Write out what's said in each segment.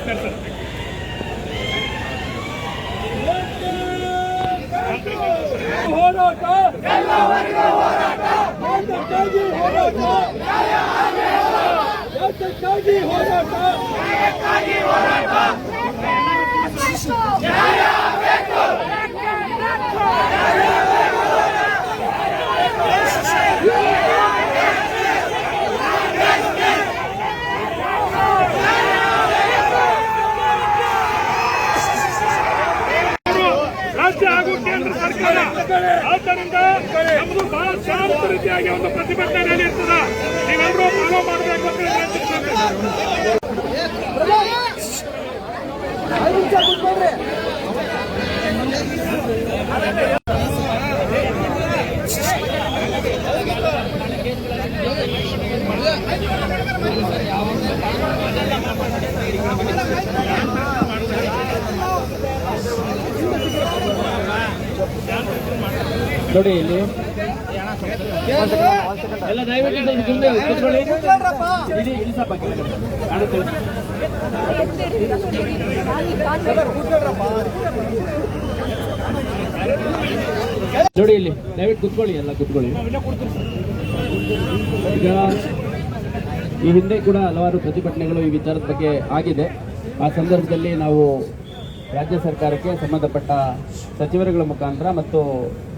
ನಮಸ್ಕಾರ ಸರ್ ಹೋರಾಟ ಯಾತಕ್ಕಾಗಿ ಹೋರಾಟ ಯಾತಕ್ಕಾಗಿ ಹೋರಾಟ ರಾಜ್ಯ ಹಾಗೂ ಕೇಂದ್ರ ಸರ್ಕಾರ ಆದ್ದರಿಂದ ನಮ್ದು ಬಹಳ ಶಾಂತ ರೀತಿಯಾಗಿ ಒಂದು ಪ್ರತಿಭಟನೆ ನಡೆಯುತ್ತದೆ. ನೀವೆಲ್ಲರೂ ಫಾಲೋ ಮಾಡಬೇಕು ಅಂತ ಹೇಳಿ ನೋಡಿ ಇಲ್ಲಿ. ಎಲ್ಲ ದಯವಿಟ್ಟು ನೋಡಿ ಇಲ್ಲಿ, ದಯವಿಟ್ಟು ಕುತ್ಕೊಳ್ಳಿ, ಎಲ್ಲ ಕುತ್ಕೊಳ್ಳಿ. ಈಗ ಈ ಹಿಂದೆ ಕೂಡ ಹಲವಾರು ಪ್ರತಿಭಟನೆಗಳು ಈ ವಿಚಾರದ ಬಗ್ಗೆ ಆಗಿದೆ. ಆ ಸಂದರ್ಭದಲ್ಲಿ ನಾವು ರಾಜ್ಯ ಸರ್ಕಾರಕ್ಕೆ ಸಂಬಂಧಪಟ್ಟ ಸಚಿವರುಗಳ ಮುಖಾಂತರ ಮತ್ತು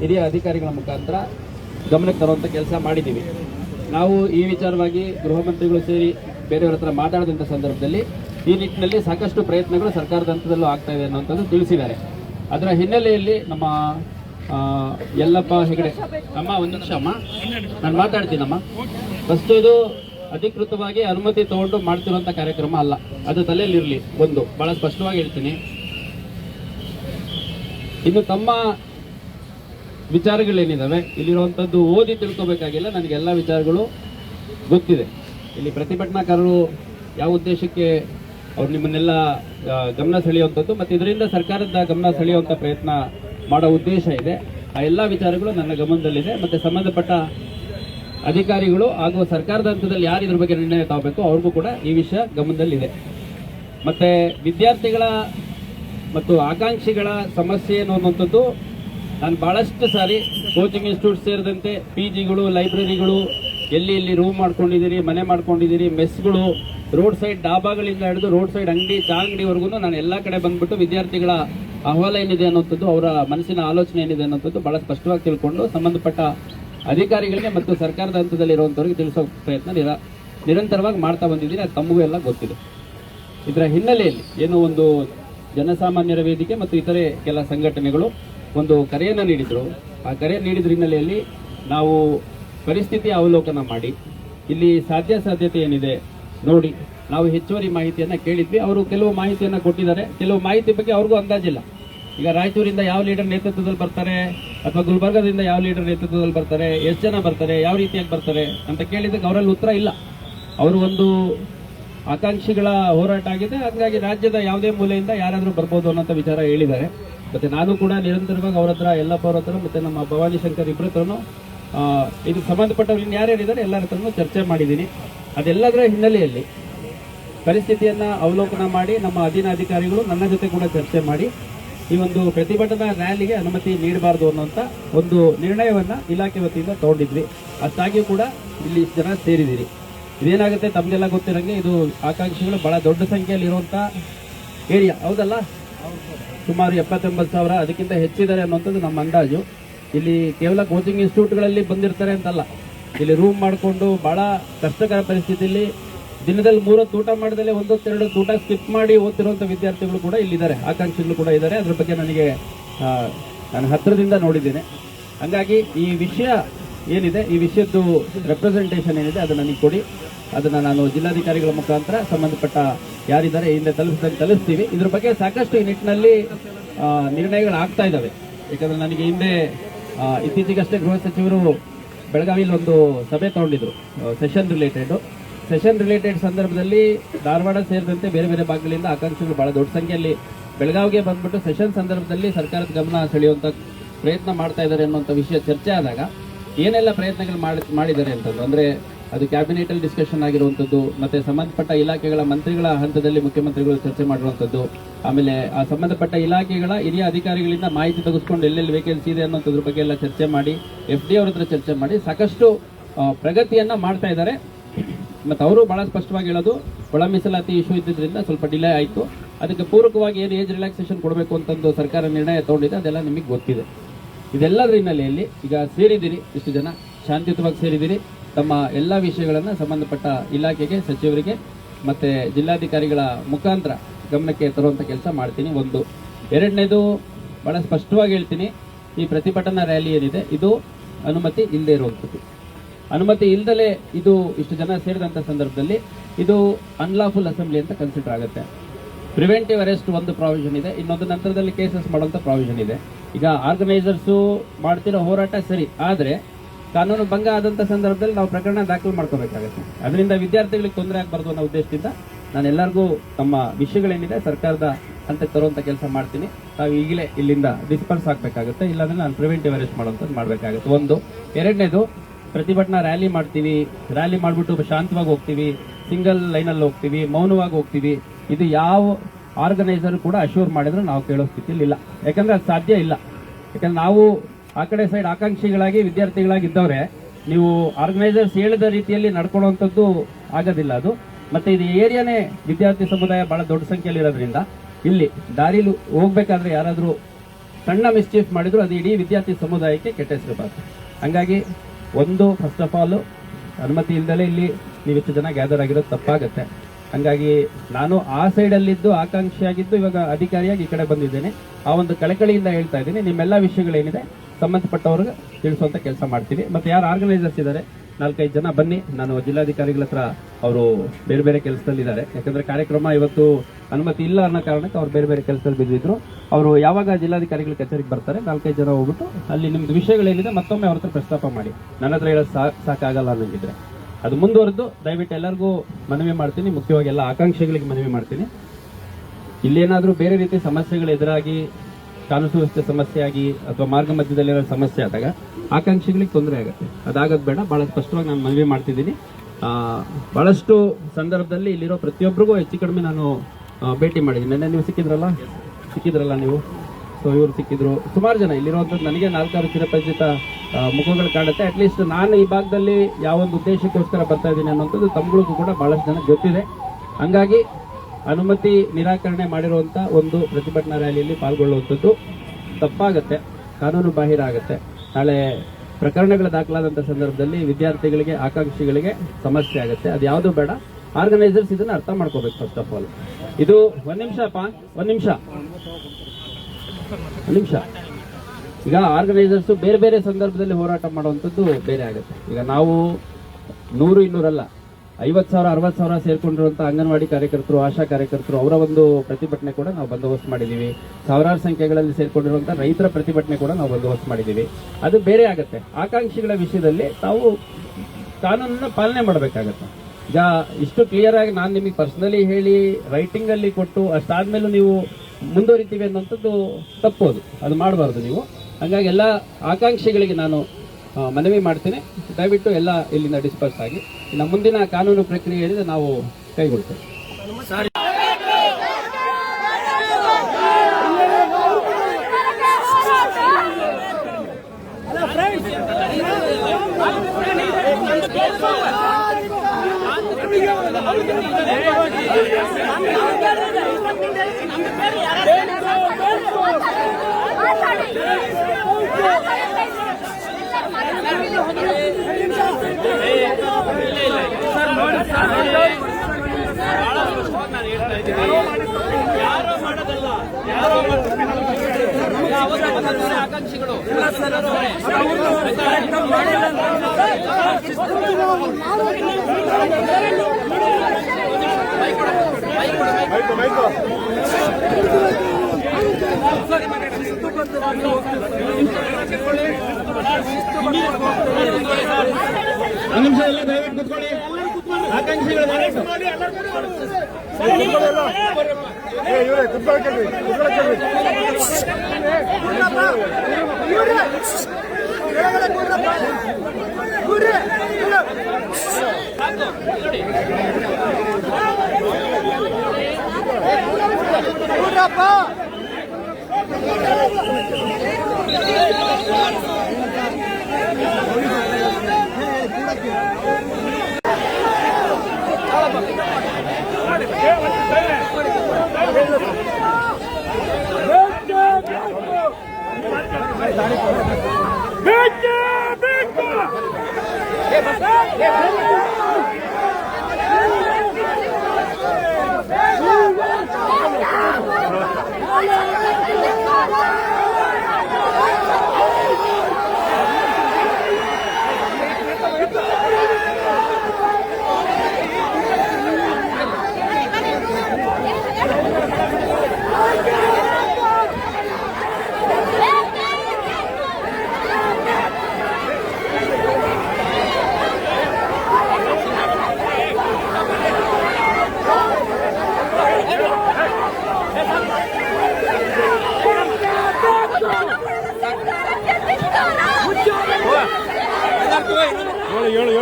ಹಿರಿಯ ಅಧಿಕಾರಿಗಳ ಮುಖಾಂತರ ಗಮನಕ್ಕೆ ತರುವಂಥ ಕೆಲಸ ಮಾಡಿದ್ದೀವಿ. ನಾವು ಈ ವಿಚಾರವಾಗಿ ಗೃಹ ಮಂತ್ರಿಗಳು ಸೇರಿ ಬೇರೆಯವರ ಹತ್ರ ಮಾತಾಡಿದಂಥ ಸಂದರ್ಭದಲ್ಲಿ ಈ ನಿಟ್ಟಿನಲ್ಲಿ ಸಾಕಷ್ಟು ಪ್ರಯತ್ನಗಳು ಸರ್ಕಾರದ ಹಂತದಲ್ಲೂ ಆಗ್ತಾ ಇದೆ ಅನ್ನೋಂಥದ್ದು ತಿಳಿಸಿದ್ದಾರೆ. ಅದರ ಹಿನ್ನೆಲೆಯಲ್ಲಿ ನಮ್ಮ ಎಲ್ಲಪ್ಪ ಹೆಗಡೆ, ಅಮ್ಮ, ಒಂದು ನಿಮಿಷ ಅಮ್ಮ. ನಾನು ಮಾತಾಡ್ತೀನಮ್ಮ. ಫಸ್ಟ್ ಇದು ಅಧಿಕೃತವಾಗಿ ಅನುಮತಿ ತಗೊಂಡು ಮಾಡ್ತಿರುವಂಥ ಕಾರ್ಯಕ್ರಮ ಅಲ್ಲ. ಅದು ತಲೆಯಲ್ಲಿರಲಿ. ಒಂದು ಭಾಳ ಸ್ಪಷ್ಟವಾಗಿ ಹೇಳ್ತೀನಿ. ಇನ್ನು ತಮ್ಮ ವಿಚಾರಗಳೇನಿದಾವೆ? ಇಲ್ಲಿರುವಂಥದ್ದು ಓದಿ ತಿಳ್ಕೋಬೇಕಾಗಿಲ್ಲ, ನನಗೆ ಎಲ್ಲ ವಿಚಾರಗಳು ಗೊತ್ತಿದೆ. ಇಲ್ಲಿ ಪ್ರತಿಭಟನಾಕಾರರು ಯಾವ ಉದ್ದೇಶಕ್ಕೆ ಅವ್ರು ನಿಮ್ಮನ್ನೆಲ್ಲ ಗಮನ ಸೆಳೆಯುವಂಥದ್ದು ಮತ್ತು ಇದರಿಂದ ಸರ್ಕಾರದ ಗಮನ ಸೆಳೆಯುವಂಥ ಪ್ರಯತ್ನ ಮಾಡೋ ಉದ್ದೇಶ ಇದೆ. ಆ ಎಲ್ಲ ವಿಚಾರಗಳು ನನ್ನ ಗಮನದಲ್ಲಿದೆ ಮತ್ತು ಸಂಬಂಧಪಟ್ಟ ಅಧಿಕಾರಿಗಳು ಹಾಗೂ ಸರ್ಕಾರದ ಹಂತದಲ್ಲಿ ಯಾರು ಇದ್ರ ಬಗ್ಗೆ ನಿರ್ಣಯ ತಗೋಬೇಕು ಅವ್ರಿಗೂ ಕೂಡ ಈ ವಿಷಯ ಗಮನದಲ್ಲಿದೆ. ಮತ್ತು ವಿದ್ಯಾರ್ಥಿಗಳ ಮತ್ತು ಆಕಾಂಕ್ಷಿಗಳ ಸಮಸ್ಯೆ ಅನ್ನುವಂಥದ್ದು ನಾನು ಭಾಳಷ್ಟು ಸಾರಿ ಕೋಚಿಂಗ್ ಇನ್ಸ್ಟಿಟ್ಯೂಟ್ ಸೇರಿದಂತೆ ಪಿ ಜಿಗಳು ಲೈಬ್ರರಿಗಳು, ಎಲ್ಲಿ ಎಲ್ಲಿ ರೂಮ್ ಮಾಡ್ಕೊಂಡಿದ್ದೀರಿ, ಮನೆ ಮಾಡ್ಕೊಂಡಿದ್ದೀರಿ ಮೆಸ್ಗಳು ರೋಡ್ ಸೈಡ್ ಡಾಬಾಗಳಿಂದ ಹಿಡಿದು ರೋಡ್ ಸೈಡ್ ಅಂಗಡಿ ಚಾ ಅಂಗಡಿವರೆಗೂ ನಾನು ಎಲ್ಲ ಕಡೆ ಬಂದ್ಬಿಟ್ಟು ವಿದ್ಯಾರ್ಥಿಗಳ ಅಹವಾಲ ಏನಿದೆ ಅನ್ನೋಂಥದ್ದು ಅವರ ಮನಸ್ಸಿನ ಆಲೋಚನೆ ಏನಿದೆ ಅನ್ನೋಂಥದ್ದು ಭಾಳ ಸ್ಪಷ್ಟವಾಗಿ ತಿಳ್ಕೊಂಡು ಸಂಬಂಧಪಟ್ಟ ಅಧಿಕಾರಿಗಳಿಗೆ ಮತ್ತು ಸರ್ಕಾರದ ಹಂತದಲ್ಲಿರುವಂಥವ್ರಿಗೆ ತಿಳಿಸೋ ಪ್ರಯತ್ನ ನಿರ, ನಿರಂತರವಾಗಿ ಮಾಡ್ತಾ ಬಂದಿದ್ದೀನಿ, ಅದು ತಮಗೂ ಎಲ್ಲ ಗೊತ್ತಿದೆ. ಇದರ ಹಿನ್ನೆಲೆಯಲ್ಲಿ ಏನೋ ಒಂದು ಜನಸಾಮಾನ್ಯರ ವೇದಿಕೆ ಮತ್ತು ಇತರೆ ಕೆಲ ಸಂಘಟನೆಗಳು ಒಂದು ಕರೆಯನ್ನು ನೀಡಿದರು. ಆ ಕರೆ ನೀಡಿದ ಹಿನ್ನೆಲೆಯಲ್ಲಿ ನಾವು ಪರಿಸ್ಥಿತಿ ಅವಲೋಕನ ಮಾಡಿ, ಇಲ್ಲಿ ಸಾಧ್ಯ ಸಾಧ್ಯತೆ ಏನಿದೆ ನೋಡಿ, ನಾವು ಹೆಚ್ಚುವರಿ ಮಾಹಿತಿಯನ್ನು ಕೇಳಿದ್ವಿ. ಅವರು ಕೆಲವು ಮಾಹಿತಿಯನ್ನು ಕೊಟ್ಟಿದ್ದಾರೆ. ಕೆಲವು ಮಾಹಿತಿ ಬಗ್ಗೆ ಅವ್ರಿಗೂ ಅಂದಾಜಿಲ್ಲ. ಈಗ ರಾಯಚೂರಿಂದ ಯಾವ ಲೀಡರ್ ನೇತೃತ್ವದಲ್ಲಿ ಬರ್ತಾರೆ ಅಥವಾ ಗುಲ್ಬರ್ಗದಿಂದ ಯಾವ ಲೀಡರ್ ನೇತೃತ್ವದಲ್ಲಿ ಬರ್ತಾರೆ, ಎಷ್ಟು ಜನ ಬರ್ತಾರೆ, ಯಾವ ರೀತಿಯಾಗಿ ಬರ್ತಾರೆ ಅಂತ ಕೇಳಿದಾಗ ಅವರಲ್ಲಿ ಉತ್ತರ ಇಲ್ಲ. ಅವರು ಒಂದು ಆಕಾಂಕ್ಷಿಗಳ ಹೋರಾಟ ಆಗಿದೆ. ಹಾಗಾಗಿ ರಾಜ್ಯದ ಯಾವುದೇ ಮೂಲೆಯಿಂದ ಯಾರಾದರೂ ಬರ್ಬೋದು ಅನ್ನೋಂಥ ವಿಚಾರ ಹೇಳಿದ್ದಾರೆ. ಮತ್ತು ನಾನು ಕೂಡ ನಿರಂತರವಾಗಿ ಅವ್ರ ಹತ್ರ ಎಲ್ಲ ಅವ್ರ ಹತ್ರ ಮತ್ತೆ ನಮ್ಮ ಭವಾನಿ ಶಂಕರ್ ಇಬ್ಬರ ಹತ್ರನೂ ಇದಕ್ಕೆ ಸಂಬಂಧಪಟ್ಟವ್ರು ಇನ್ನು ಯಾರ್ಯಾರಿದ್ದಾರೆ ಎಲ್ಲರ ಹತ್ರನೂ ಚರ್ಚೆ ಮಾಡಿದ್ದೀನಿ. ಅದೆಲ್ಲದರ ಹಿನ್ನೆಲೆಯಲ್ಲಿ ಪರಿಸ್ಥಿತಿಯನ್ನು ಅವಲೋಕನ ಮಾಡಿ, ನಮ್ಮ ಅಧೀನ ಅಧಿಕಾರಿಗಳು ನನ್ನ ಜೊತೆ ಕೂಡ ಚರ್ಚೆ ಮಾಡಿ, ಈ ಒಂದು ಪ್ರತಿಭಟನಾ ರ್ಯಾಲಿಗೆ ಅನುಮತಿ ನೀಡಬಾರ್ದು ಅನ್ನುವಂಥ ಒಂದು ನಿರ್ಣಯವನ್ನು ಇಲಾಖೆ ವತಿಯಿಂದ ತಗೊಂಡಿದ್ವಿ. ಅಷ್ಟಾಗಿಯೂ ಕೂಡ ಇಲ್ಲಿ ಜನ ಸೇರಿದಿರಿ ಇದೇನಾಗುತ್ತೆ ತಮ್ಮದೆಲ್ಲ ಗೊತ್ತಿರಂಗೆ ಇದು ಆಕಾಂಕ್ಷಿಗಳು ಬಹಳ ದೊಡ್ಡ ಸಂಖ್ಯೆಯಲ್ಲಿ ಇರುವಂತ ಏರಿಯಾ ಹೌದಲ್ಲ? ಸುಮಾರು ಎಪ್ಪತ್ತೊಂಬತ್ತು ಸಾವಿರ ಅದಕ್ಕಿಂತ ಹೆಚ್ಚಿದ್ದಾರೆ ಅನ್ನುವಂಥದ್ದು ನಮ್ಮ ಅಂದಾಜು. ಇಲ್ಲಿ ಕೇವಲ ಕೋಚಿಂಗ್ ಇನ್ಸ್ಟಿಟ್ಯೂಟ್ಗಳಲ್ಲಿ ಬಂದಿರ್ತಾರೆ ಅಂತಲ್ಲ. ಇಲ್ಲಿ ರೂಮ್ ಮಾಡಿಕೊಂಡು ಬಹಳ ಕಷ್ಟಕರ ಪರಿಸ್ಥಿತಿಯಲ್ಲಿ ದಿನದಲ್ಲಿ ಮೂರೊತ್ತು ಊಟ ಮಾಡಿದಲ್ಲೇ ಒಂದೊತ್ತೆರಡು ಊಟ ಸ್ಕಿಪ್ ಮಾಡಿ ಓದ್ತಿರುವಂಥ ವಿದ್ಯಾರ್ಥಿಗಳು ಕೂಡ ಇಲ್ಲಿದ್ದಾರೆ. ಆಕಾಂಕ್ಷಿಗಳು ಕೂಡ ಇದ್ದಾರೆ. ಅದ್ರ ಬಗ್ಗೆ ನನಗೆ ನಾನು ಹತ್ತಿರದಿಂದ ನೋಡಿದ್ದೇನೆ. ಹಂಗಾಗಿ ಈ ವಿಷಯ ಏನಿದೆ, ಈ ವಿಷಯದ್ದು ರೆಪ್ರೆಸೆಂಟೇಷನ್ ಏನಿದೆ, ಅದು ನನಗೆ ಕೊಡಿ. ಅದನ್ನ ನಾನು ಜಿಲ್ಲಾಧಿಕಾರಿಗಳ ಮುಖಾಂತರ ಸಂಬಂಧಪಟ್ಟ ಯಾರಿದ್ದಾರೆ ಹಿಂದೆ ತಲುಪಿಸಿದಂಗೆ ತಲುಪಿಸ್ತೀವಿ. ಇದ್ರ ಬಗ್ಗೆ ಸಾಕಷ್ಟು ಈ ನಿಟ್ಟಿನಲ್ಲಿ ಆ, ನಿರ್ಣಯಗಳು ಆಗ್ತಾ ಇದ್ದಾವೆ. ಯಾಕಂದರೆ ನನಗೆ ಹಿಂದೆ ಇತ್ತೀಚೆಗಷ್ಟೇ ಗೃಹ ಸಚಿವರು ಬೆಳಗಾವಿಯಲ್ಲಿ ಒಂದು ಸಭೆ ತಗೊಂಡಿದ್ರು ಸೆಷನ್ ರಿಲೇಟೆಡು ಸೆಷನ್ ರಿಲೇಟೆಡ್ ಸಂದರ್ಭದಲ್ಲಿ ಧಾರವಾಡ ಸೇರಿದಂತೆ ಬೇರೆ ಬೇರೆ ಭಾಗಗಳಿಂದ ಆಕಾಂಕ್ಷಿಗಳು ಬಹಳ ದೊಡ್ಡ ಸಂಖ್ಯೆಯಲ್ಲಿ ಬೆಳಗಾವಿಗೆ ಬಂದ್ಬಿಟ್ಟು ಸೆಷನ್ ಸಂದರ್ಭದಲ್ಲಿ ಸರ್ಕಾರದ ಗಮನ ಸೆಳೆಯುವಂಥ ಪ್ರಯತ್ನ ಮಾಡ್ತಾ ಇದ್ದಾರೆ ಅನ್ನುವಂಥ ವಿಷಯ ಚರ್ಚೆ ಆದಾಗ ಏನೆಲ್ಲ ಪ್ರಯತ್ನಗಳು ಮಾಡಿ ಮಾಡಿದ್ದಾರೆ ಅಂತಂದು ಅಂದ್ರೆ ಅದು ಕ್ಯಾಬಿನೆಟ್ ಅಲ್ಲಿ ಡಿಸ್ಕಷನ್ ಆಗಿರುವಂತದ್ದು ಮತ್ತೆ ಸಂಬಂಧಪಟ್ಟ ಇಲಾಖೆಗಳ ಮಂತ್ರಿಗಳ ಹಂತದಲ್ಲಿ ಮುಖ್ಯಮಂತ್ರಿಗಳು ಚರ್ಚೆ ಮಾಡಿರುವಂತದ್ದು ಆಮೇಲೆ ಆ ಸಂಬಂಧಪಟ್ಟ ಇಲಾಖೆಗಳ ಹಿರಿಯ ಅಧಿಕಾರಿಗಳಿಂದ ಮಾಹಿತಿ ತೆಗೆದುಕೊಂಡು ಎಲ್ಲೆಲ್ಲಿ ವೇಕೆನ್ಸಿ ಇದೆ ಅನ್ನೋದ್ರ ಬಗ್ಗೆ ಎಲ್ಲ ಚರ್ಚೆ ಮಾಡಿ ಎಫ್ ಡಿ ಅವ್ರ ಹತ್ರ ಚರ್ಚೆ ಮಾಡಿ, ಸಾಕಷ್ಟು ಪ್ರಗತಿಯನ್ನು ಮಾಡ್ತಾ ಇದ್ದಾರೆ. ಮತ್ತು ಅವರು ಬಹಳ ಸ್ಪಷ್ಟವಾಗಿ ಹೇಳೋದು, ಒಳ ಮೀಸಲಾತಿ ಇಶ್ಯೂ ಇದ್ದಿದ್ದರಿಂದ ಸ್ವಲ್ಪ ಡಿಲೇ ಆಯಿತು. ಅದಕ್ಕೆ ಪೂರಕವಾಗಿ ಏನು ಏಜ್ ರಿಲ್ಯಾಕ್ಸೇಷನ್ ಕೊಡಬೇಕು ಅಂತಂದು ಸರ್ಕಾರ ನಿರ್ಣಯ ತಗೊಂಡಿದೆ, ಅದೆಲ್ಲ ನಿಮಗೆ ಗೊತ್ತಿದೆ. ಇದೆಲ್ಲದರ ಹಿನ್ನೆಲೆಯಲ್ಲಿ ಈಗ ಸೇರಿದ್ದೀರಿ, ಇಷ್ಟು ಜನ ಶಾಂತಿಯುತವಾಗಿ ಸೇರಿದಿರಿ ತಮ್ಮ ಎಲ್ಲ ವಿಷಯಗಳನ್ನು ಸಂಬಂಧಪಟ್ಟ ಇಲಾಖೆಗೆ, ಸಚಿವರಿಗೆ ಮತ್ತು ಜಿಲ್ಲಾಧಿಕಾರಿಗಳ ಮುಖಾಂತರ ಗಮನಕ್ಕೆ ತರುವಂಥ ಕೆಲಸ ಮಾಡ್ತೀನಿ. ಒಂದು, ಎರಡನೇದು ಭಾಳ ಸ್ಪಷ್ಟವಾಗಿ ಹೇಳ್ತೀನಿ, ಈ ಪ್ರತಿಭಟನಾ ರ್ಯಾಲಿ ಏನಿದೆ, ಇದು ಅನುಮತಿ ಇಲ್ಲದೆ ಇರುವಂಥದ್ದು. ಅನುಮತಿ ಇಲ್ಲದಲೇ ಇದು ಇಷ್ಟು ಜನ ಸೇರಿದಂಥ ಸಂದರ್ಭದಲ್ಲಿ ಇದು ಅನ್ಲಾಫುಲ್ ಅಸೆಂಬ್ಲಿ ಅಂತ ಕನ್ಸಿಡರ್ ಆಗುತ್ತೆ. ಪ್ರಿವೆಂಟಿವ್ ಅರೆಸ್ಟ್ ಒಂದು ಪ್ರಾವಿಷನ್ ಇದೆ, ಇನ್ನೊಂದು ನಂತರದಲ್ಲಿ ಕೇಸಸ್ ಮಾಡುವಂಥ ಪ್ರಾವಿಷನ್ ಇದೆ. ಈಗ ಆರ್ಗನೈಸರ್ಸು ಮಾಡ್ತಿರೋ ಹೋರಾಟ ಸರಿ, ಆದ್ರೆ ಕಾನೂನು ಭಂಗ ಆದಂಥ ಸಂದರ್ಭದಲ್ಲಿ ನಾವು ಪ್ರಕರಣ ದಾಖಲು ಮಾಡ್ಕೋಬೇಕಾಗುತ್ತೆ. ಅದರಿಂದ ವಿದ್ಯಾರ್ಥಿಗಳಿಗೆ ತೊಂದರೆ ಆಗಬಾರ್ದು ಅನ್ನೋ ಉದ್ದೇಶದಿಂದ ನಾನು ಎಲ್ಲರಿಗೂ ತಮ್ಮ ವಿಷಯಗಳೇನಿದೆ ಸರ್ಕಾರದ ಹಂತಕ್ಕೆ ತರುವಂತ ಕೆಲಸ ಮಾಡ್ತೀನಿ. ತಾವು ಈಗಲೇ ಇಲ್ಲಿಂದ ಡಿಸ್ಪರ್ಸ್ ಆಗಬೇಕಾಗುತ್ತೆ. ಇಲ್ಲಾಂದ್ರೆ ನಾನು ಪ್ರಿವೆಂಟಿವ್ ಅರೆಸ್ಟ್ ಮಾಡುವಂಥದ್ದು ಮಾಡಬೇಕಾಗುತ್ತೆ. ಒಂದು. ಎರಡನೇದು, ಪ್ರತಿಭಟನಾ ರ್ಯಾಲಿ ಮಾಡ್ತೀವಿ. ರ್ಯಾಲಿ ಮಾಡಿಬಿಟ್ಟು ಶಾಂತವಾಗಿ ಹೋಗ್ತೀವಿ. ಸಿಂಗಲ್ ಲೈನಲ್ಲಿ ಹೋಗ್ತೀವಿ. ಮೌನವಾಗಿ ಹೋಗ್ತೀವಿ. ಇದು ಯಾವ ಆರ್ಗನೈಸರ್ ಕೂಡ ಅಶ್ಯೂರ್ ಮಾಡಿದ್ರೆ ನಾವು ಕೇಳೋ ಸ್ಥಿತಿಯಲ್ಲಿ ಇಲ್ಲ ಯಾಕಂದ್ರೆ ಅದು ಸಾಧ್ಯ ಇಲ್ಲ. ಯಾಕಂದ್ರೆ ನಾವು ಆ ಕಡೆ ಸೈಡ್ ಆಕಾಂಕ್ಷಿಗಳಾಗಿ ವಿದ್ಯಾರ್ಥಿಗಳಾಗಿ ಇದ್ದವ್ರೆ, ನೀವು ಆರ್ಗನೈಸರ್ಸ್ ಹೇಳಿದ ರೀತಿಯಲ್ಲಿ ನಡ್ಕೊಳ್ಳುವಂಥದ್ದು ಆಗೋದಿಲ್ಲ ಅದು. ಮತ್ತು ಇದು ಏರಿಯಾನೇ ವಿದ್ಯಾರ್ಥಿ ಸಮುದಾಯ ಭಾಳ ದೊಡ್ಡ ಸಂಖ್ಯೆಯಲ್ಲಿ ಇರೋದ್ರಿಂದ ಇಲ್ಲಿ ದಾರಿಲಿ ಹೋಗ್ಬೇಕಾದ್ರೆ ಯಾರಾದರೂ ಸಣ್ಣ ಮಿಸ್ಚೀಫ್ ಮಾಡಿದ್ರು ಅದು ಇಡೀ ವಿದ್ಯಾರ್ಥಿ ಸಮುದಾಯಕ್ಕೆ ಕೆಟ್ಟ ಹೆಸರು ಬರುತ್ತೆ. ಹಂಗಾಗಿ ಒಂದು ಫಸ್ಟ್ ಆಫ್ ಆಲು ಅನುಮತಿ ಇಲ್ಲದಲೇ ಇಲ್ಲಿ ನೀವು ನೀವಿಷ್ಟು ಜನ ಗ್ಯಾದರ್ ಆಗಿರೋದು ತಪ್ಪಾಗುತ್ತೆ. ಹಂಗಾಗಿ ನಾನು ಆ ಸೈಡಲ್ಲಿದ್ದು ಆಕಾಂಕ್ಷಿಯಾಗಿದ್ದು ಇವಾಗ ಅಧಿಕಾರಿಯಾಗಿ ಈ ಕಡೆ ಬಂದಿದ್ದೇನೆ. ಆ ಒಂದು ಕಳಕಳಿಯಿಂದ ಹೇಳ್ತಾ ಇದ್ದೀನಿ. ನಿಮ್ಮೆಲ್ಲ ವಿಷಯಗಳೇನಿದೆ ಸಂಬಂಧಪಟ್ಟವ್ರಿಗೆ ತಿಳಿಸುವಂತ ಕೆಲಸ ಮಾಡ್ತೀವಿ. ಮತ್ತೆ ಯಾರು ಆರ್ಗನೈಸರ್ಸ್ ಇದ್ದಾರೆ? ನಾಲ್ಕೈದು ಜನ ಬನ್ನಿ. ನಾನು ಜಿಲ್ಲಾಧಿಕಾರಿಗಳ ಹತ್ರ ಅವರು ಬೇರೆ ಬೇರೆ ಕೆಲಸದಲ್ಲಿದ್ದಾರೆ. ಯಾಕಂದ್ರೆ ಕಾರ್ಯಕ್ರಮ ಇವತ್ತು ಅನುಮತಿ ಇಲ್ಲ ಅನ್ನೋ ಕಾರಣಕ್ಕೆ ಅವ್ರು ಬೇರೆ ಬೇರೆ ಕೆಲಸದಲ್ಲಿ ಬಿದ್ದಿದ್ರು ಅವರು ಯಾವಾಗ ಜಿಲ್ಲಾಧಿಕಾರಿಗಳ ಕಚೇರಿಗೆ ಬರ್ತಾರೆ? ನಾಲ್ಕೈದು ಜನ ಹೋಗ್ಬಿಟ್ಟು ಅಲ್ಲಿ ನಿಮ್ದು ವಿಷಯಗಳೇನಿದೆ ಮತ್ತೊಮ್ಮೆ ಅವ್ರ ಹತ್ರ ಪ್ರಸ್ತಾಪ ಮಾಡಿ. ನನ್ನ ಹತ್ರ ಹೇಳೋದು ಸಾಕಾಗಲ್ಲ ಅನ್ನೋಂಗಿದ್ರೆ. ಅದು ಮುಂದುವರೆದು ದಯವಿಟ್ಟು ಎಲ್ಲರಿಗೂ ಮನವಿ ಮಾಡ್ತೀನಿ. ಮುಖ್ಯವಾಗಿ ಎಲ್ಲ ಆಕಾಂಕ್ಷೆಗಳಿಗೆ ಮನವಿ ಮಾಡ್ತೀನಿ. ಇಲ್ಲೇನಾದರೂ ಬೇರೆ ರೀತಿ ಸಮಸ್ಯೆಗಳು ಎದುರಾಗಿ, ಕಾನೂನು ಸುವ್ಯವಸ್ಥೆ ಸಮಸ್ಯೆ ಆಗಿ ಅಥವಾ ಮಾರ್ಗ ಮಧ್ಯದಲ್ಲಿರೋ ಸಮಸ್ಯೆ ಆದಾಗ ಆಕಾಂಕ್ಷೆಗಳಿಗೆ ತೊಂದರೆ ಆಗುತ್ತೆ. ಅದಾಗೋದು ಬೇಡ. ಭಾಳ ಸ್ಪಷ್ಟವಾಗಿ ನಾನು ಮನವಿ ಮಾಡ್ತಿದ್ದೀನಿ. ಭಾಳಷ್ಟು ಸಂದರ್ಭದಲ್ಲಿ ಇಲ್ಲಿರೋ ಪ್ರತಿಯೊಬ್ಬರಿಗೂ ಹೆಚ್ಚು ಕಡಿಮೆ ನಾನು ಭೇಟಿ ಮಾಡಿದ್ದೀನಿ. ನಿನ್ನೆ ನೀವು ಸಿಕ್ಕಿದ್ರಲ್ಲ? ಸಿಕ್ಕಿದ್ರಲ್ಲ ನೀವು? ಸೊ ಇವರು ಸಿಕ್ಕಿದ್ರು. ಸುಮಾರು ಜನ ಇಲ್ಲಿರುವಂಥದ್ದು ನನಗೆ ನಾಲ್ಕಾರು ಚಿರಪರಿಚಿತ ಮುಖಗಳು ಕಾಣುತ್ತೆ. ಅಟ್ಲೀಸ್ಟ್ ನಾನು ಈ ಭಾಗದಲ್ಲಿ ಯಾವೊಂದು ಉದ್ದೇಶಕ್ಕೋಸ್ಕರ ಬರ್ತಾ ಇದ್ದೀನಿ ಅನ್ನೋಂಥದ್ದು ತಮ್ಗಳಿಗೂ ಕೂಡ ಬಹಳಷ್ಟು ಜನ ಗೊತ್ತಿದೆ. ಹಂಗಾಗಿ ಅನುಮತಿ ನಿರಾಕರಣೆ ಮಾಡಿರುವಂತ ಒಂದು ಪ್ರತಿಭಟನಾ ರ್ಯಾಲಿಯಲ್ಲಿ ಪಾಲ್ಗೊಳ್ಳುವಂಥದ್ದು ತಪ್ಪಾಗತ್ತೆ, ಕಾನೂನು ಬಾಹಿರ ಆಗುತ್ತೆ. ನಾಳೆ ಪ್ರಕರಣಗಳು ದಾಖಲಾದಂಥ ಸಂದರ್ಭದಲ್ಲಿ ವಿದ್ಯಾರ್ಥಿಗಳಿಗೆ, ಆಕಾಂಕ್ಷಿಗಳಿಗೆ ಸಮಸ್ಯೆ ಆಗುತ್ತೆ. ಅದು ಯಾವುದು ಬೇಡ. ಆರ್ಗನೈಸರ್ಸ್ ಇದನ್ನು ಅರ್ಥ ಮಾಡ್ಕೋಬೇಕು ಫಸ್ಟ್ ಆಫ್ ಆಲ್ ಇದು ಒಂದು ನಿಮಿಷ, ಅಪ್ಪ. ಒಂದು ನಿಮಿಷ. ಒಂದು ನಿಮಿಷ. ಈಗ ಆರ್ಗನೈಸರ್ಸ್ ಬೇರೆ ಬೇರೆ ಸಂದರ್ಭದಲ್ಲಿ ಹೋರಾಟ ಮಾಡುವಂಥದ್ದು ಬೇರೆ ಆಗುತ್ತೆ. ಈಗ ನಾವು ನೂರು, ಇನ್ನೂರಲ್ಲ, ಐವತ್ತು ಸಾವಿರ, ಅರವತ್ತು ಸಾವಿರ ಸೇರಿಕೊಂಡಿರುವಂಥ ಅಂಗನವಾಡಿ ಕಾರ್ಯಕರ್ತರು, ಆಶಾ ಕಾರ್ಯಕರ್ತರು, ಅವರ ಒಂದು ಪ್ರತಿಭಟನೆ ಕೂಡ ನಾವು ಬಂದೋಬಸ್ತ್ ಮಾಡಿದ್ದೀವಿ. ಸಾವಿರಾರು ಸಂಖ್ಯೆಗಳಲ್ಲಿ ಸೇರಿಕೊಂಡಿರುವಂಥ ರೈತರ ಪ್ರತಿಭಟನೆ ಕೂಡ ನಾವು ಬಂದೋಬಸ್ತ್ ಮಾಡಿದ್ದೀವಿ. ಅದು ಬೇರೆ ಆಗುತ್ತೆ. ಆಕಾಂಕ್ಷಿಗಳ ವಿಷಯದಲ್ಲಿ ತಾವು ಕಾನೂನನ್ನು ಪಾಲನೆ ಮಾಡಬೇಕಾಗತ್ತೆ. ಈಗ ಇಷ್ಟು ಕ್ಲಿಯರ್ ಆಗಿ ನಾನು ನಿಮಗೆ ಪರ್ಸ್ನಲಿ ಹೇಳಿ ರೈಟಿಂಗಲ್ಲಿ ಕೊಟ್ಟು ಅಷ್ಟಾದ್ಮೇಲೂ ನೀವು ಮುಂದುವರಿತೀವಿ ಅನ್ನೋಂಥದ್ದು ತಪ್ಪೋದು ಅದು ಮಾಡಬಾರ್ದು ನೀವು. ಹಂಗಾಗಿ ಎಲ್ಲ ಆಕಾಂಕ್ಷಿಗಳಿಗೆ ನಾನು ಮನವಿ ಮಾಡ್ತೇನೆ. ದಯವಿಟ್ಟು ಎಲ್ಲ ಇಲ್ಲಿಂದ ಡಿಸ್ಪರ್ಸ್ ಆಗಿ. ಇನ್ನು ಮುಂದಿನ ಕಾನೂನು ಪ್ರಕ್ರಿಯೆಯಲ್ಲಿ ನಾವು ಕೈಗೊಳ್ತೇವೆ. ಆಕಾಂಕ್ಷಿಗಳು. ಒಂದು ನಿಮಿಷ ಎಲ್ಲ ದಯವಿಟ್ಟು ಕುತ್ಕೊಳ್ಳಿ. ಆಕಾಂಕ್ಷಿಗಳು ಇವರೇ ಕುತ್ಕೊಳ್ಕೇಳ್ರಿ ಕುತ್ಕೊಳ್ಕೇಳ್ರಿ ಇವ್ರೇ ಬೇಕೇ ಬೇಕು ಏಳು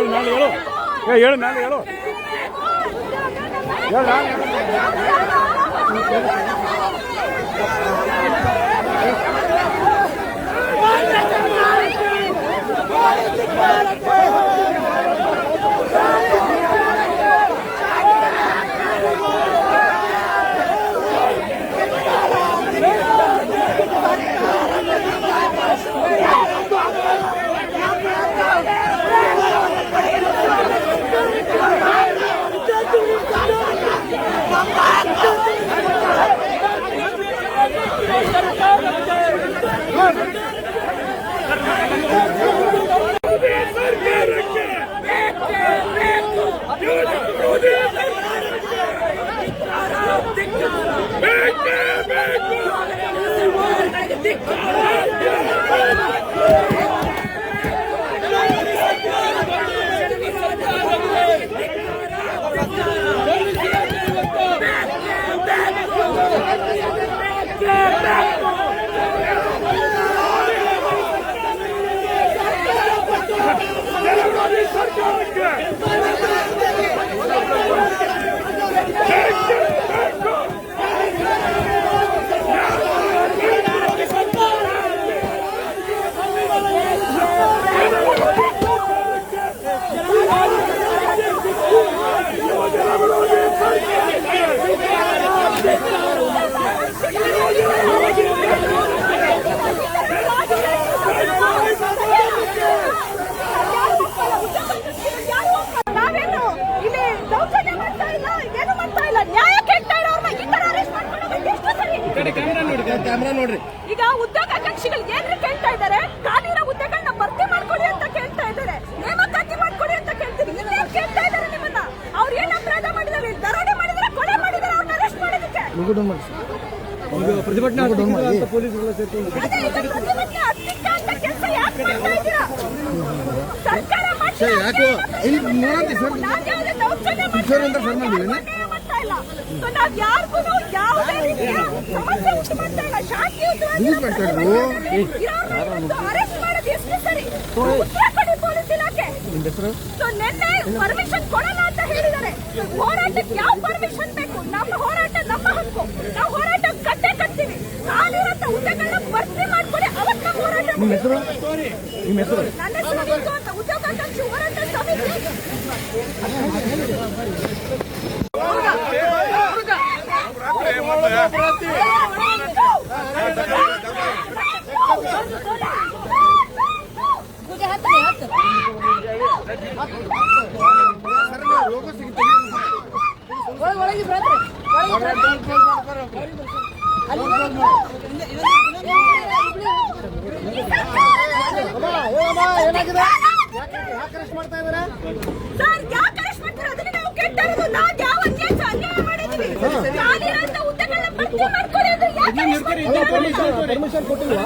ಏಳು ಏಳು ಮೇಲೆ ಏಳು ಏ ಏಳು ಮೇಲೆ ಏಳು ಏಳು ಮೇಲೆ ಮೋದಿ Yeah. ಸರಿ ಈಗ ಉದ್ಯೋಗಾಕಾಂಕ್ಷಿಗಳು ಏನ್ರಿ ಕೇಳ್ತಾ ಇದ್ದಾರೆ? ಖಾಲಿರೋ ಹುದ್ದೆಗಳನ್ನ ಭರ್ತಿ ಮಾಡ್ಕೊಡಿ ಅಂತ ಕೇಳ್ತಾ ಇದ್ದಾರೆ. ನೇಮಕಾತಿ ಮಾಡ್ಕೊಳ್ಳಿ ಅಂತ ಕೇಳ್ತೀರಿ. ಇನ್ನೇನ್ ಕೇಳ್ತಾ ಇದ್ದಾರೆ ನಿಮ್ಮನ್ನ? ಅವ್ರು ಏನ್ ಅಪರಾಧ ಮಾಡಿದಾರೆ ದರೋಡೆ ಮಾಡಿದಾರೆ ಕೊಲೆ ಮಾಡಿದಾರೆ ಅವ್ರನ್ನ ಅರೆಸ್ಟ್ ಮಾಡೋದಕ್ಕೆ. ಪ್ರತಿಭಟನೆ ಅಂತ ಪೊಲೀಸ್ ಈಗ ಪ್ರತಿಭಟನೆ ಅತ್ತಿತ್ತ ಅಂತ ಕೆಲಸ ಯಾಕೆ ಮಾಡ್ತಾ ಇದ್ದೀರಾ? ಸರ್ಕಾರ ಮಾಡ್ತಾ ಯಾಕೋ? ಇಲ್ಲಿ ನೋಡಂತೆ ಸರ್. ಸರ್ ಅಂತ ಸರ್. ಮಾಡಿದ್ದೀವಿ. ಇಲ್ಲ. So ನಾವ್ ಯಾರ್ಗೂನು ಯಾವುದೇ ರೀತಿಯ ಸಮಸ್ಯೆ ಉಂಟು ಮಾಡ್ತಾ ಇಲ್ಲ. ಶಾಂತಿಯುತವಾಗಿ Please ಮಾತಾಡು. ಇರೋರ್ನ ಇವತ್ತು arrest ಮಾಡೋದು ಎಷ್ಟು ಸರಿ? ಪೊಲೀಸ್ ಇಲಾಖೆ. ನಿನ್ನೆ ಪರ್ಮಿಷನ್ ಕೊಡಲ್ಲ ಅಂತ ಹೇಳಿದ್ದಾರೆ ಹೋರಾಟಕ್ಕೆ ಯಾವ ಪರ್ಮಿಷನ್ ಬೇಕು ನಮ್ಮ ಹೋರಾಟ ನಮ್ಮ ಹಕ್ಕು ನಾವು ಹೋರಾಟ ಕಟ್ಟೆ ಕಟ್ತೀವಿ ಕಾಲಿರಂತ ಹುದ್ದೆಗಳನ್ನ ಭರ್ತಿ ಮಾಡ್ಕೊಡಿ ಅವತ್ತು ಹೋರಾಟ ನಿಮ್ಮ ಹೆಸರು ನನ್ನ ಹೆಸರು ಉದ್ಯೋಗಾಕಾಂಕ್ಷಿ ಹೋರಾಟ ಸಮಿತಿ ಯಾಕೆ ಅರೆಸ್ಟ್ ಮಾಡ್ತಾ ಇದ್ದಾರೆ ಸರ್ ಯಾಕೆ ಅರೆಸ್ಟ್ ಮಾಡ್ತಾರೆ? ಅದನ್ನ ನಾವು ಕೇಳ್ತಾ ಇರೋದು ನಾವು ಯಾವ ಅನ್ಯಾಯ ಅನ್ಯಾಯ ಮಾಡಿದೀವಿ. ಕಾಲಿರಂತ ಹುದ್ದೆಗಳನ್ನ ಭರ್ತಿ ಮಾಡ್ಕೊಳ್ಳಿ ಅಂದ್ರೆ ಯಾಕೆ ಪರ್ಮಿಷನ್ ಪರ್ಮಿಷನ್ ಕೊಟ್ಟಿಲ್ವಾ?